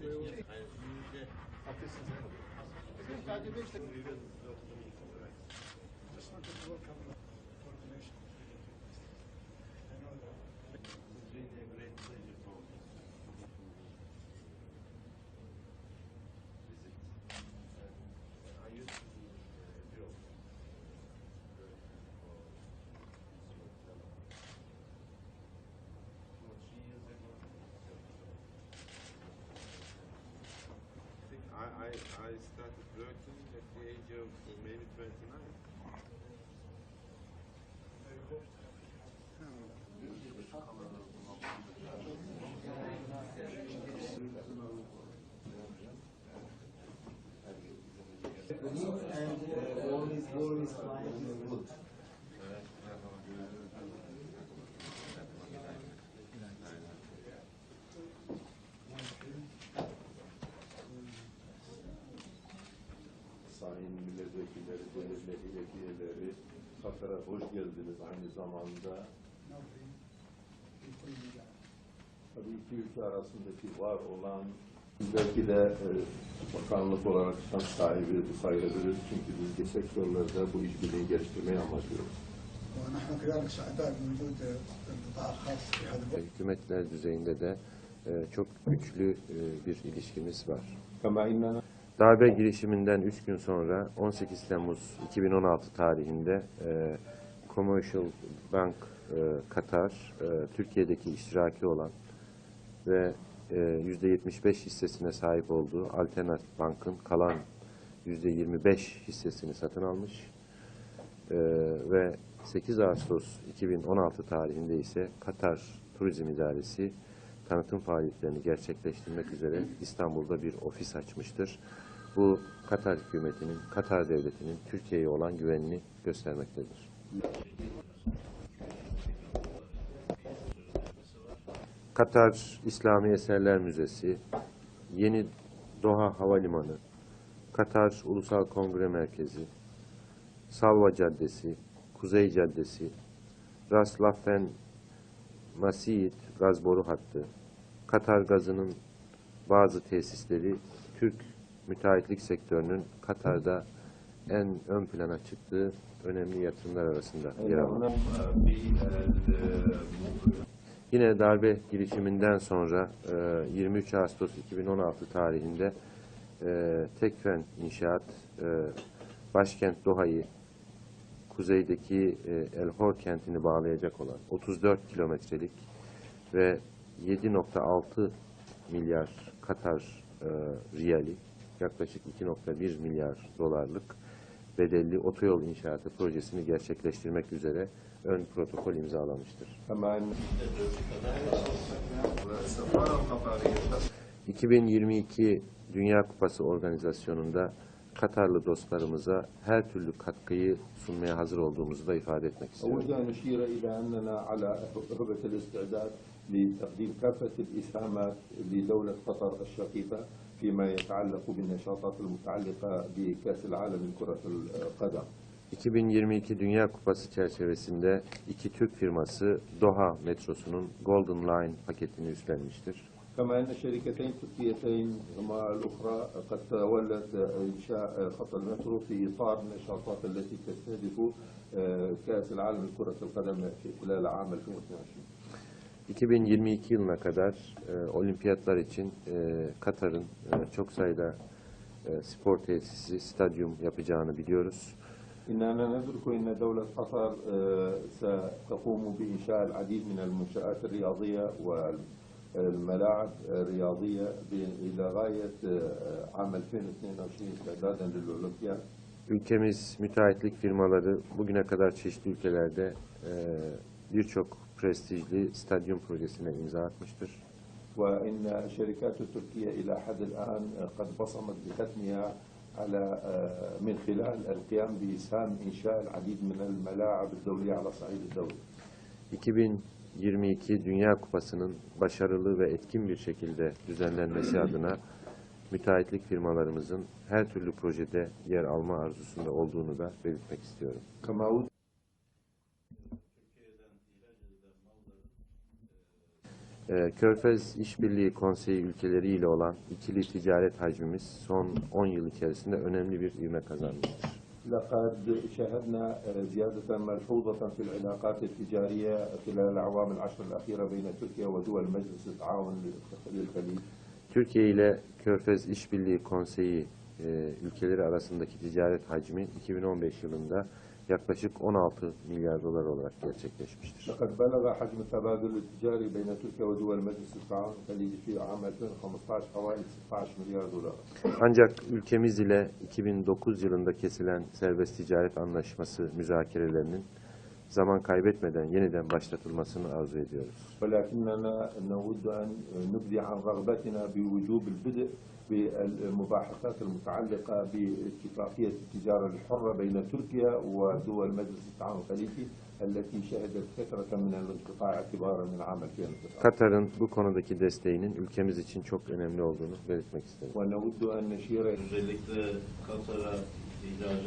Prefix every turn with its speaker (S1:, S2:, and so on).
S1: eu a precisar. I, started working at the age of maybe 29.
S2: I hope to have
S3: and all is all is fine is good.
S4: sayın milletvekilleri, devlet vekilleri, Katar'a hoş geldiniz aynı zamanda. Tabii iki ülke arasındaki var olan belki de e, bakanlık olarak şans sahibi sayılabiliriz. Çünkü biz sektörlerde bu işbirliği geliştirmeyi
S2: amaclıyoruz.
S5: Hükümetler düzeyinde de e, çok güçlü e, bir ilişkimiz var. Darbe girişiminden 3 gün sonra 18 Temmuz 2016 tarihinde e, Commercial Bank e, Katar, e, Türkiye'deki iştiraki olan ve e, %75 hissesine sahip olduğu Alternatif Bank'ın kalan %25 hissesini satın almış E, ve 8 Ağustos 2016 tarihinde ise Katar Turizm İdaresi tanıtım faaliyetlerini gerçekleştirmek üzere İstanbul'da bir ofis açmıştır. Bu Katar hükümetinin, Katar devletinin Türkiye'ye olan güvenini göstermektedir. Katar İslami Eserler Müzesi, Yeni Doha Havalimanı, Katar Ulusal Kongre Merkezi, Salva Caddesi, Kuzey Caddesi, Ras Laffen Masiit gaz boru hattı, Katar gazının bazı tesisleri Türk müteahhitlik sektörünün Katar'da en ön plana çıktığı önemli yatırımlar arasında yer alır. Yine darbe girişiminden sonra e, 23 Ağustos 2016 tarihinde e, Tekfen İnşaat e, başkent Doha'yı kuzeydeki e, El Hor kentini bağlayacak olan 34 kilometrelik ve 7.6 milyar Katar e, riyali yaklaşık 2.1 milyar dolarlık bedelli otoyol inşaatı projesini gerçekleştirmek üzere ön protokol imzalamıştır.
S4: kama in-
S5: 2022 Dünya Kupası organizasyonunda Katarlı dostlarımıza her türlü katkıyı sunmaya hazır olduğumuzu da ifade etmek istiyorum.
S4: أود أن أشير إلى أننا على هبة الاستعداد لتقديم كافة الإسهامات لدولة قطر الشقيقة فيما يتعلق بالنشاطات المتعلقة بكأس العالم لكرة القدم
S5: 2022 Dünya Kupası çerçevesinde iki Türk firması Doha metrosunun Golden Line paketini üstlenmiştir.
S4: كما أن شركتين تركيتين هما الأخرى قد تولت إنشاء خط المترو في إطار النشاطات التي تستهدف كأس العالم لكرة القدم في خلال عام 2022
S5: 2022 yılına kadar e, olimpiyatlar için e, Katar'ın e, çok sayıda e, spor tesisi, stadyum yapacağını biliyoruz.
S4: إننا ندرك أن دولة قطر آه، ستقوم بإنشاء العديد من المنشآت الرياضية والملاعب الرياضية ب- إلى غاية آه، عام 2022 استعدادا للأولمبياد
S5: Ülkemiz müteahhitlik firmaları bugüne kadar çeşitli ülkelerde e, birçok prestijli stadyum projesine imza atmıştır.
S4: وإن الشركات التركية إلى حد الآن قد بصمت بختمها على آه، من خلال القيام بإسهام إنشاء العديد من الملاعب الدولية على صعيد الدولة
S5: 2022 Dünya Kupası'nın başarılı ve etkin bir şekilde düzenlenmesi adına müteahhitlik firmalarımızın her türlü projede yer alma arzusunda olduğunu da belirtmek istiyorum.
S4: كما أود
S5: Ee, Körfez İşbirliği Konseyi ülkeleri ile olan ikili ticaret hacmimiz son 10 yıl içerisinde önemli bir ivme kazanmıştır.
S4: لقد شاهدنا زيادة ملحوظة في العلاقات التجارية خلال الأعوام العشر الأخيرة بين تركيا ودول مجلس التعاون للخليج
S5: Türkiye ile Körfez İşbirliği Konseyi e, ülkeleri arasındaki ticaret hacmi 2015 yılında yaklaşık 16 milyar dolar olarak gerçekleşmiştir.
S4: Fakat belaga hacmi tebadülü ticari beyne Türkiye ve duvel meclisi ta'an kalili fi ametin 15 havali 16 milyar dolar.
S5: Ancak ülkemiz ile 2009 yılında kesilen serbest ticaret anlaşması müzakerelerinin zaman kaybetmeden yeniden başlatılmasını arzu ediyoruz.
S4: ولكننا نود أن نبدي عن رغبتنا بوجوب البدء بالمباحثات المتعلقة باتفاقية التجارة الحرة بين تركيا ودول مجلس التعاون الخليجي التي شهدت فترة من الانقطاع اعتبارا من عام 2009
S5: Katar'ın bu konudaki desteğinin ülkemiz için çok önemli olduğunu belirtmek isterim.
S4: ونود أن نشير
S6: Özellikle Katar'a ihracatımızı bırakıyoruz.